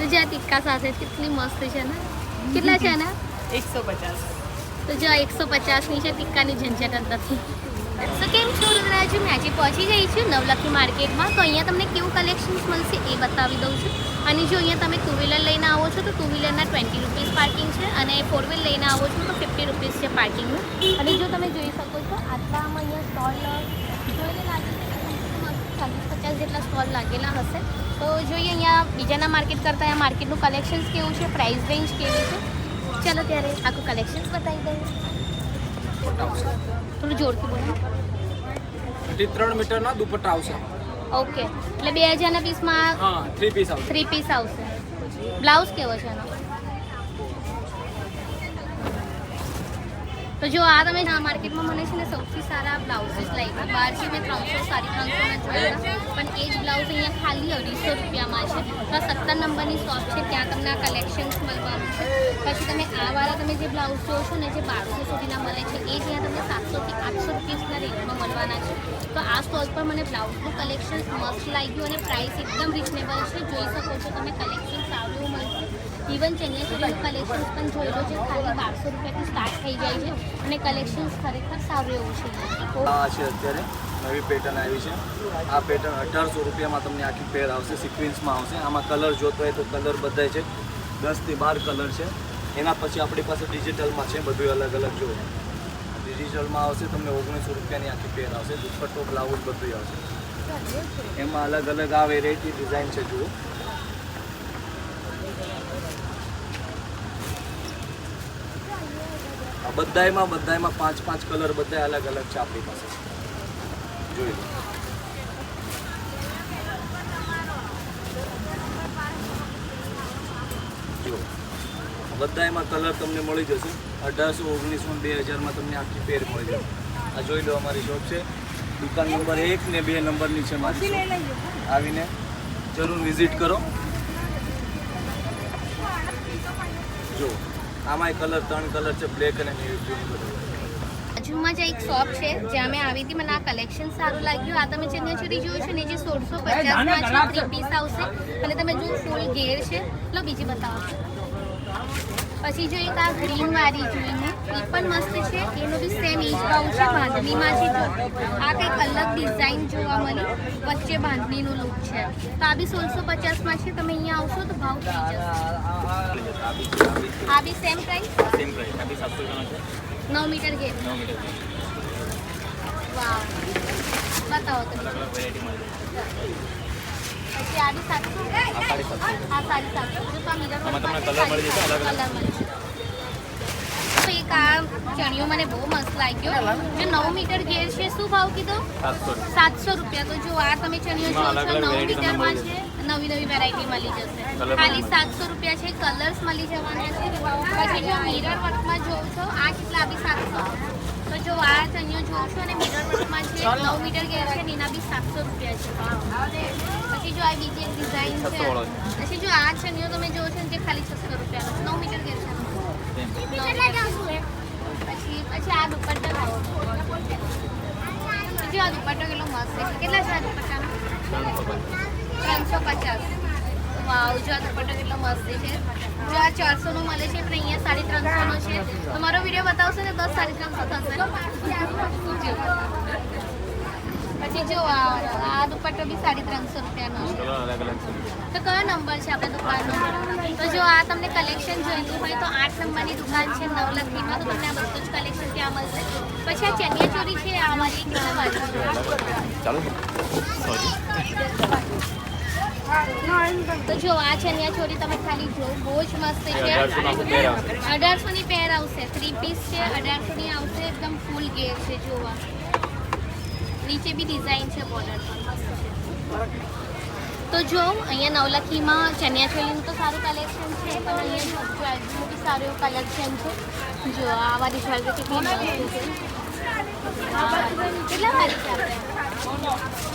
તો જ્યાં આ સાથે કેટલી મસ્ત છે ને? કેટલા છે ને એકસો પચાસ. તો જો એકસો પચાસની છે ટિક્કાની ઝંઝટ જ નથી તો કેમ છો રુદ્રાજુ મેં આજે પહોંચી ગઈ છું નવલખી માર્કેટમાં. તો અહીંયા તમને કેવું કલેક્શન્સ મળશે એ બતાવી દઉં છું. અને જો અહીંયા તમે ટુ વ્હીલર લઈને આવો છો તો ટુ વ્હીલરના ટ્વેન્ટી રૂપીઝ પાર્કિંગ છે અને ફોર વ્હીલ લઈને આવો છો તો ફિફ્ટી રૂપીઝ છે પાર્કિંગનું અને જો તમે જોઈ શકો છો આટલામાં અહીંયા સ્ટોલ જોઈને લાગે છે ચાલીસ પચાસ જેટલા સ્ટોલ લાગેલા હશે. તો જોઈએ અહીંયા બીજાના માર્કેટ કરતાં અહીંયા માર્કેટનું કલેક્શન્સ કેવું છે પ્રાઇસ રેન્જ કેવી છે? ચાલો ત્યારે આખું કલેક્શન્સ બતાવી દઉં થોડું જોરથી બોલો. ત્રણ મીટરના દુપટ્ટા આવશે. ઓકે. એટલે બે હજારના પીસમાં થ્રી પીસ આવશે. થ્રી પીસ આવશે. બ્લાઉઝ કેવો છે એનો? તો જો આ તમે માર્કેટમાં મને છે ને સૌથી સારા બ્લાઉઝીસ લાગ્યા બહારથી મેં ત્રણસો સાડી ત્રણસો જોયા પણ એ જ બ્લાઉઝ અહીંયા ખાલી અઢીસો રૂપિયામાં છે. તો સત્તર નંબરની શોપ છે, ત્યાં તમને કલેક્શન્સ મળવાનું છે. પછી તમે આ વાળા તમે જે બ્લાઉઝ જોવો છો ને, જે બારસો સુધીના મળે છે, એ જ્યાં તમને સાતસોથી આઠસો રૂપિયાના રેન્જમાં મળવાના છે. તો આ સ્ટોલ પર મને બ્લાઉઝનું કલેક્શન મસ્ત લાગ્યું અને પ્રાઇસ એકદમ રિઝનેબલ છે. જોઈ શકો છો તમે કલેક્શન સારું ઇવન ચણિયાચોળીનું કલેક્શન્સ પણ જોઈ જે ખાલી બારસો રૂપિયાથી સ્ટાર્ટ થઈ જાય છે અને કલેક્શન્સ ખરેખર સારું એવું છે. આ છે અત્યારે નવી પેટર્ન આવી છે. આ પેટર્ન અઢારસો રૂપિયામાં તમને આખી પેર આવશે સિક્વિન્સમાં આવશે. આમાં કલર જોતો હોય તો કલર બધાય છે. દસથી બાર કલર છે. એના પછી આપણી પાસે ડિજિટલમાં છે બધું અલગ અલગ જો ડિજિટલમાં આવશે, તમને ઓગણીસો રૂપિયાની આખી પેર આવશે. દુપટ્ટો બ્લાઉઝ બધું આવશે. એમાં અલગ અલગ આ વેરાયટી ડિઝાઇન છે, જુઓ. બધાયમાં બધાયમાં પાંચ પાંચ કલર બધા અલગ અલગ છે આપણી પાસે. જોઈ લો. જુઓ બધાયમાં કલર તમને મળી જશે. અઢારસો ઓગણીસો બે હજારમાં તમને આખી પેર મળી જશે. આ જોઈ લો અમારી શોપ છે. દુકાન નંબર એક ને બે નંબરની છે મારી આવીને જરૂર વિઝિટ કરો. જો આમાંય કલર ત્રણ કલર છે બ્લેક અને નેવી બ્લુ કલર બાજુમાં જે એક શોપ છે જ્યાં મેં આવી હતી મને આ કલેક્શન સારું લાગ્યું આ તમે ચણિયાચોળી જોયું છે ને જે સોળસો પચાસમાં છે થ્રી પીસ આવશે અને તમે જો ફૂલ ઘેર છે લો બીજી બતાવો પછી જો એક આ ગ્રીન વાળી જોઈને એ પણ મસ્ત છે એનો બી સેમ એજ ભાવ છે બાંધણીમાં છે જો આ કંઈક અલગ ડિઝાઇન જોવા મળી વચ્ચે બાંધણીનો લુક છે તો આ બી સોળસો પચાસમાં છે તમે અહીંયા આવશો તો ભાવ થઈ જશે આ બી સેમ પ્રાઇસ સેમ પ્રાઇસ આ બી સાતસો જણા છે. નવ મીટર ઘેર નવ મીટર વાવ. બતાવો તમે અલગ અલગ વેરાયટી મળી પછી આ બી સાતસો? આ સાડી સાતસો. આ સાડી સાતસો. જો તો આ મિરર તમને colour મળી જશે અલગ અલગ. કલર તો એક આ ચણિયો મને બહુ મસ્ત લાગ્યો. જો નવ મીટર ઘેર છે શું ભાવ કીધો? સાતસો. રૂપિયા. તો જો આ તમે ચણિયો એમાં છો નવ મીટરમાં છે. નવી નવી વેરાયટી મળી જશે. ખાલી સાતસો રૂપિયા છે કલર્સ મળી જવાના છે. પછી જો મિરર વર્કમાં જોઉં છો આ કેટલા બી સાતસો. તો જો આ અહીંયા જોવો છો અને મિરર વર્કમાં છે નવ મીટર ઘેર છે ને એના બી સાતસો રૂપિયા છે. પછી જો આ બીજી એક ડિઝાઇન છે. પછી જો આ ચણિયો તમે જોવો છો ને જે ખાલી છસો રૂપિયાનો છે. નવ મીટર ઘેર છે. પછી પછી આ દુપટ્ટો લાવો. પછી આ દુપટ્ટો કેટલો મસ્ત છે. કેટલા છે આ દુપટ્ટાનો? ત્રણસો પચાસ. વાવ જો આ દુપટ્ટો કેટલો મસ્ત છે. જો આ ચારસો નો મળે છે પણ અહીંયા સાડી ત્રણસો નો છે. તમારો વીડિયો બતાવશો ને દસ સાડી ત્રણસો થશે. પછી જો આ આ દુપટ્ટો બી સાડી ત્રણસો રૂપિયાનો તો કયો નંબર છે આપણે દુકાનનો? તો જો આ તમને કલેક્શન જોઈતું હોય તો આઠ નંબરની દુકાન છે નવલખીમાં તો તમને આ બધું જ કલેક્શન ત્યાં મળશે. પછી આ ચણિયાચોળી છે આ બાજુ ચાલો. તો જો આ ચણિયાચોળી તમે ખાલી જો બહુ જ મસ્ત છે. 1800 પેર આવશે. અઢારસો ની પેર આવશે. થ્રી પીસ છે અઢારસો ની આવશે એકદમ ફૂલ ગેર છે જોવા. નીચે બી ડિઝાઇન છે બોર્ડર તો જો અહીંયા નવલખીમાં ચણિયાચોળીનું તો સારું કલેક્શન છે પણ અહીંયા જ્વેલરીનું બી સારું કલેક્શન છે. જો આ વાળી જ્વેલરી કેટલી મસ્ત છે.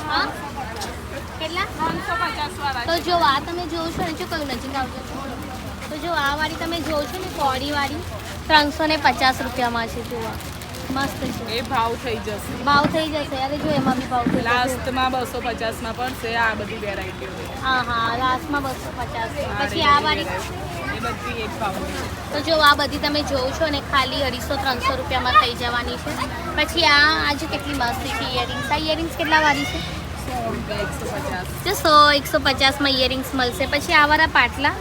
હા? કેટલા? તો જો આ તમે જોવો છો ને, જો કયું નજીક આવજો. તો જો આ વાળી તમે જોવો છો ને કોડી વાળી, ત્રણસો ને પચાસ રૂપિયામાં છે જોવા મસ્ત છે એ ભાવ થઈ જશે. ભાવ થઈ જશે. અરે જો એમાં બી ભાવ થઈ લાસ્ટમાં બસો પચાસમાં પડશે. આ બધી વેરાયટીઓ હા હા લાસ્ટમાં બસો પચાસ. પછી આ વાળી તો જો આ બધી તમે જોવો છો ને ખાલી અઢીસો ત્રણસો રૂપિયામાં થઈ જવાની છે. પછી આ આજે કેટલી મસ્ત છે ઇયરિંગ્સ આ ઇયરિંગ્સ કેટલા વાળી છે? જો સો એકસો પચાસમાં ઇયરિંગ્સ મળશે. પછી આ વાળા પાટલા?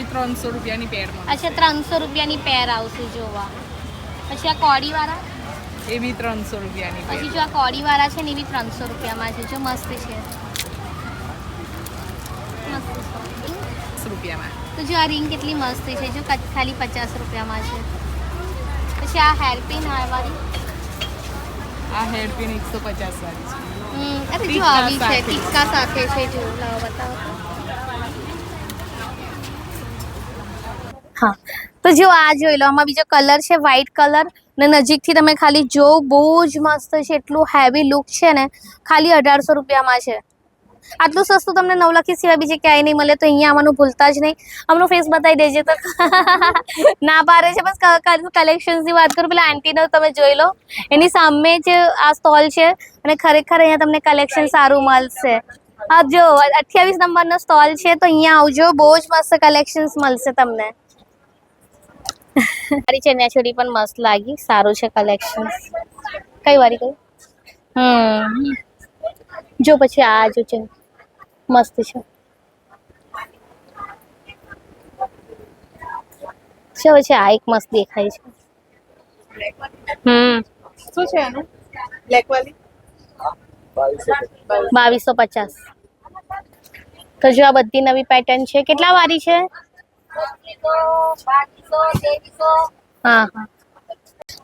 એ ત્રણસો રૂપિયાની પેર અચ્છા ત્રણસો રૂપિયાની પેર આવશે જોવા. પછી આ કોડીવાળા એ બી ત્રણસો રૂપિયાની પછી જો આ કોડીવાળા છે ને એ બી ત્રણસો રૂપિયામાં છે. જો મસ્ત છે. રૂપિયામાં. તો જો આ રિંગ કેટલી મસ્ત છે. જો ખાલી પચાસ રૂપિયામાં છે. પછી આ હેરપિન આ વાળી આ હેરપિન એકસો પચાસ વાળી છે. અરે જો આવી છે. સાથે. ટીકા સાથે છે જો. લાવો બતાવો. તો. જો આ જોઈ લો, આમાં બીજો કલર છે વ્હાઈટ કલર ને નજીકથી તમે ખાલી જો બહુ જ મસ્ત છે, એટલું હેવી લુક છે ને, ખાલી અઢારસો રૂપિયામાં છે. આટલું સસ્તું તમને નવલખી સિવાય બીજે ક્યાંય નહીં મળે, તો અહીંયા આવવાનું ભૂલતા જ નહીં. આમનો ફેસ બતાવી દેજે તો. ના પારે છે, બસ કલેક્શન્સની વાત કરું, પેલા આંટીનો તમે જોઈ લો. એની સામે જ આ સ્ટોલ છે અને ખરેખર અહીંયા તમને કલેક્શન સારું મળશે. આ જો, અઠ્યાવીસ નંબરનો સ્ટોલ છે, તો અહીંયા આવજો, બહુ જ મસ્ત કલેક્શન્સ મળશે તમને. મારી ચણિયાચોળી પણ મસ્ત લાગી. સારું છે કલેક્શન કઈ વારી કઈ? હમ. જો પછી આ જો છે. મસ્ત છે. છે પછી આ એક મસ્ત દેખાય છે. હમ. શું છે બ્લેક બાવીસો પચાસ. તો જો આ બધી નવી પેટર્ન છે. કેટલા વારી છે? હા હા.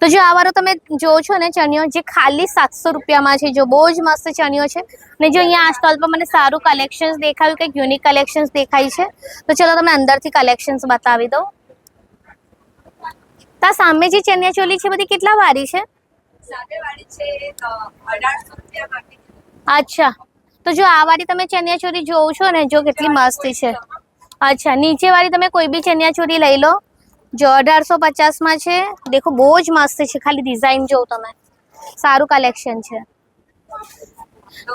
તો જો આ વારો તમે જોવો છો ને ચણિયો, જે ખાલી સાતસો રૂપિયામાં છે, જો બહુ જ મસ્ત ચણિયો છે. ને જો અહીંયા આ સ્ટોલ પર મને સારું કલેક્શન્સ દેખાયું, કંઈક યુનિક કલેક્શન્સ દેખાય છે. તો ચલો તમને અંદરથી કલેક્શન્સ બતાવી દઉં. તા સામે જે ચણિયા ચોલી છે, બધી કેટલા વાળી છે? અચ્છા. તો જો આ વાળી તમે ચણિયા ચોરી જોવો છો ને, જો કેટલી મસ્ત છે. અચ્છા નીચે વાળી તમે કોઈ બી ચણિયા ચોરી લઈ લો. જો અઢારસો પચાસમાં છે દેખો બહુ જ મસ્ત છે ખાલી ડિઝાઇન જોવો તમે. સારું કલેક્શન છે.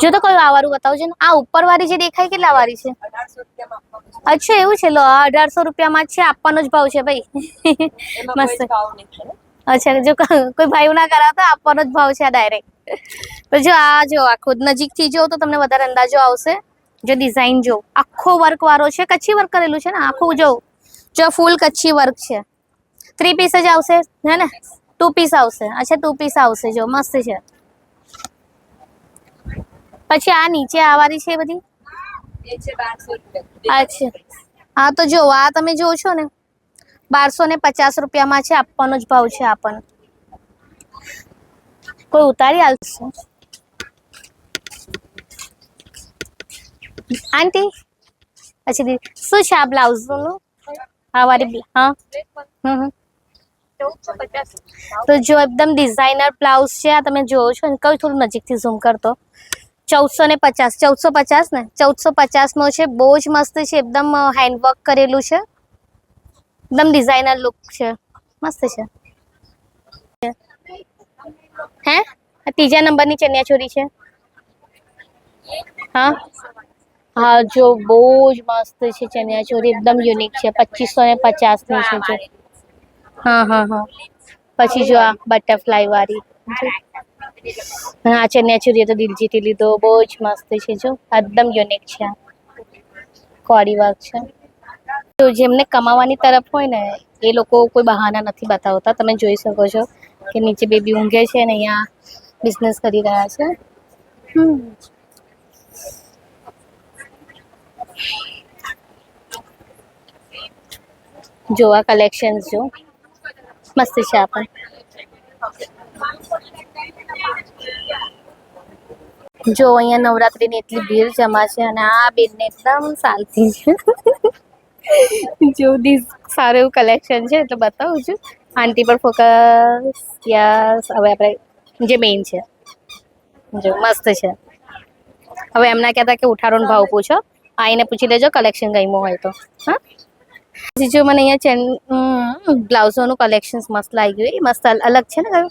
જો તો કયું આવારું બતાવજો ને. આ ઉપર વાળી જે દેખાય કેટલા વાળી છે? અચ્છા એવું છે? લો આ અઢારસો રૂપિયામાં જ છે આપવાનો જ ભાવ છે ભાઈ. મસ્ત. અચ્છા જો કોઈ ભાઈ ના કરાવતા આપવાનો જ ભાવ છે આ ડાયરેક્ટ તો જો આ જો આખું નજીકથી જો તો તમને વધારે અંદાજો આવશે. જો ડિઝાઇન જો. આખો વર્ક વાળો છે, કચ્છી વર્ક કરેલું છે ને? આખું જો. જો ફૂલ કચ્છી વર્ક છે. થ્રી પીસ જ આવશે, હે ને? ટુ પીસ આવશે. અચ્છા ટુ પીસ આવશે જો. મસ્ત છે. પછી આ નીચે આવારી છે એ બધી? અચ્છા. હા, તો જો, આ તમે જોવો છો ને, બારસો ને પચાસ રૂપિયામાં છે, આપવાનો જ ભાવ છે આપણને. કોઈ ઉતારી આવશે આંટી પછી દીદી શું છે આ બ્લાઉઝનું? હા બ્લા- હા? હમ તો જો એકદમ ડિઝાઇનર બ્લાઉઝ છે, આ તમે જોવો છો ને કયું થોડું નજીકથી ઝૂમ કરતો. ચૌદસો ને પચાસ, ચૌદસો પચાસ ને? ચૌદસો પચાસનો છે, બહુ જ મસ્ત છે, એકદમ હેન્ડવર્ક કરેલું છે. એકદમ ડિઝાઇનર લુક છે. મસ્ત છે. હે? ત્રીજા નંબરની ચણિયાચોળી છે. હા? હા જો બહુ જ મસ્ત છે ચણિયાચોળી એકદમ યુનિક છે. પચીસો ને પચાસની છે જો. હા હા હા. પછી જો આ બટરફ્લાય વાળી. હા ચણિયાચોળી તો દિલ જીતી લીધો. બહુ જ મસ્ત છે જો. એકદમ યુનિક છે કોડી વર્ક છે. તો જેમને કમાવાની તરફ હોય ને એ લોકો કોઈ બહાના નથી બતાવતા. તમે જોઈ શકો છો કે નીચે બેબી ઊંઘે છે ને અહીંયા બિઝનેસ કરી રહ્યા છે. હમ. જો આ કલેક્શન્સ જો. મસ્ત છે આ પણ. જો અહીંયા નવરાત્રીની એટલી ભીડ જમા છે અને આ બેનને એકદમ શાંતિ છે. જો ડીસ સારું એવું કલેક્શન છે, એટલે બતાવું છું. આંટી પર ફોકસ યસ હવે આપણે જે મેઇન છે. જો, મસ્ત છે. હવે એમના કહેતા કે ઉઠાડોનો ભાવ પૂછો. આઈને પૂછી લેજો કલેક્શન ગમ્યું હોય તો. હા? પછી મને અહીંયા ચેન બ્લાઉઝોનું કલેક્શન મસ્ત લાગ્યું એ, મસ્ત અલગ છે ને કયું?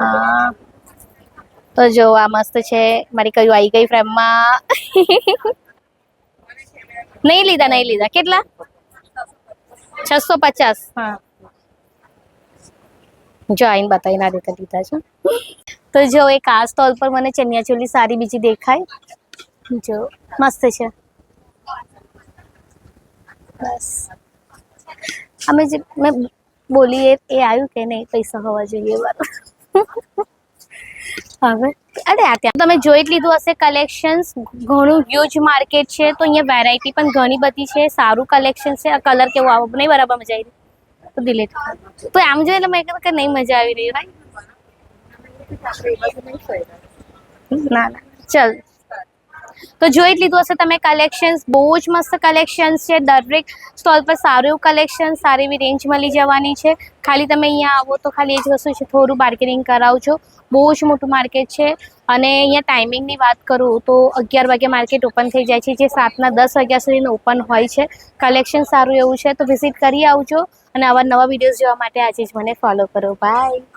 હા. તો જો, આ મસ્ત છે. મારી કયું આવી ગઈ ફ્રેમમાં. નહીં લીધા નહીં લીધા. કેટલા? છસો પચાસ. હા. જો, આઈને બતાવી ના દેતા લીધા છે. તો જો, એક આ સ્ટોલ પર મને ચણિયા ચોલી સારી બીજી દેખાય. જો મસ્ત છે બસ અમે જે મેં બોલી એ એ આવ્યું કે નહીં પૈસા હોવા જોઈએ વાળું હવે અરે આ ત્યાં તમે જોઈ જ લીધું હશે કલેક્શન્સ ઘણું હ્યુજ માર્કેટ છે તો અહીંયા વેરાયટી પણ ઘણી બધી છે સારું કલેક્શન છે આ કલર કેવો આવો નહીં બરાબર મજા આવી રહી તો ડિલીટ તો આમ જોઈએ એટલે મેં કીધું કે નહીં મજા આવી રહી રાઈટ ના ના ચલ તો જોઈ જ લીધું હશે તમે કલેક્શન્સ બહુ જ મસ્ત કલેક્શન્સ છે. દરેક સ્ટોલ પર સારું એવું કલેક્શન સારી એવી રેન્જ મળી જવાની છે. ખાલી તમે અહીંયા આવો તો ખાલી એ જ વસ્તુ છે, થોડું બાર્ગેનિંગ કરાવજો. બહુ જ મોટું માર્કેટ છે. અને અહીંયા ટાઈમિંગની વાત કરું તો અગિયાર વાગે માર્કેટ ઓપન થઈ જાય છે, જે સાતના દસ વાગ્યા સુધીનું ઓપન હોય છે. કલેક્શન સારું એવું છે, તો વિઝિટ કરી આવજો. અને આવા નવા વિડીયોઝ જોવા માટે આજે જ મને ફોલો કરો. બાય